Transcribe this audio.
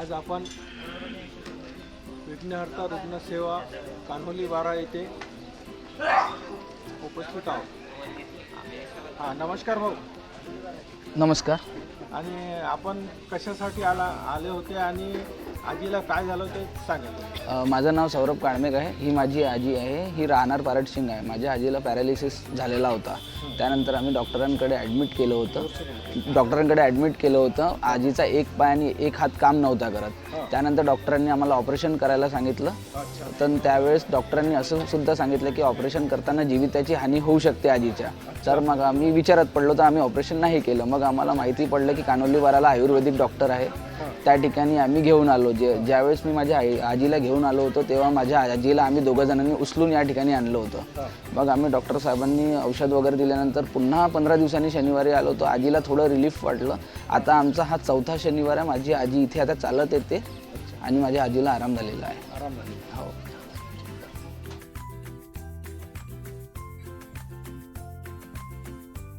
आज आपण विघ्नहर्ता रुग्णसेवा कान्होली बारा येथे उपस्थित आहोत. हां नमस्कार भाऊ. नमस्कार. आणि आपण कशासाठी आला आले होते आणि आजीला काय झालं ते सांगा अ, माझं नाव सौरभ काळमेक आहे. ही माझी आजी आहे. ही राहणार पारटसिंग आहे. माझ्या आजीला पॅरालिसिस झालेला होता. त्यानंतर आम्ही डॉक्टरांकडे ॲडमिट केलं होतं. डॉक्टरांकडे ॲडमिट केलं होतं. आजीचा एक पाय आणि एक हात काम नव्हता करत. त्यानंतर डॉक्टरांनी आम्हाला ऑपरेशन करायला सांगितलं. तर त्यावेळेस डॉक्टरांनी असं सुद्धा सांगितलं की ऑपरेशन करताना जीविताची हानी होऊ शकते आजीच्या. तर मग आम्ही विचारात पडलो तर आम्ही ऑपरेशन नाही केलं. मग आम्हाला माहिती पडलं की कानोलीवाराला आयुर्वेदिक डॉक्टर आहे. त्या ठिकाणी आम्ही घेऊन आलो. जे ज्यावेळेस मी माझ्या आई आजीला घेऊन आलो होतो तेव्हा माझ्या आजीला आम्ही दोघं जणांनी उचलून या ठिकाणी आणलं होतं. मग आम्ही डॉक्टर साहेबांनी औषध वगैरे दिल्यानंतर पुन्हा पंधरा दिवसांनी शनिवारी आलो होतो. आजीला थोडं रिलीफ वाटलं. आता आमचा हा चौथा शनिवार आहे. माझी आजी इथे आता चालत येते आणि माझ्या आजीला आराम झालेला आहे. आराम हो.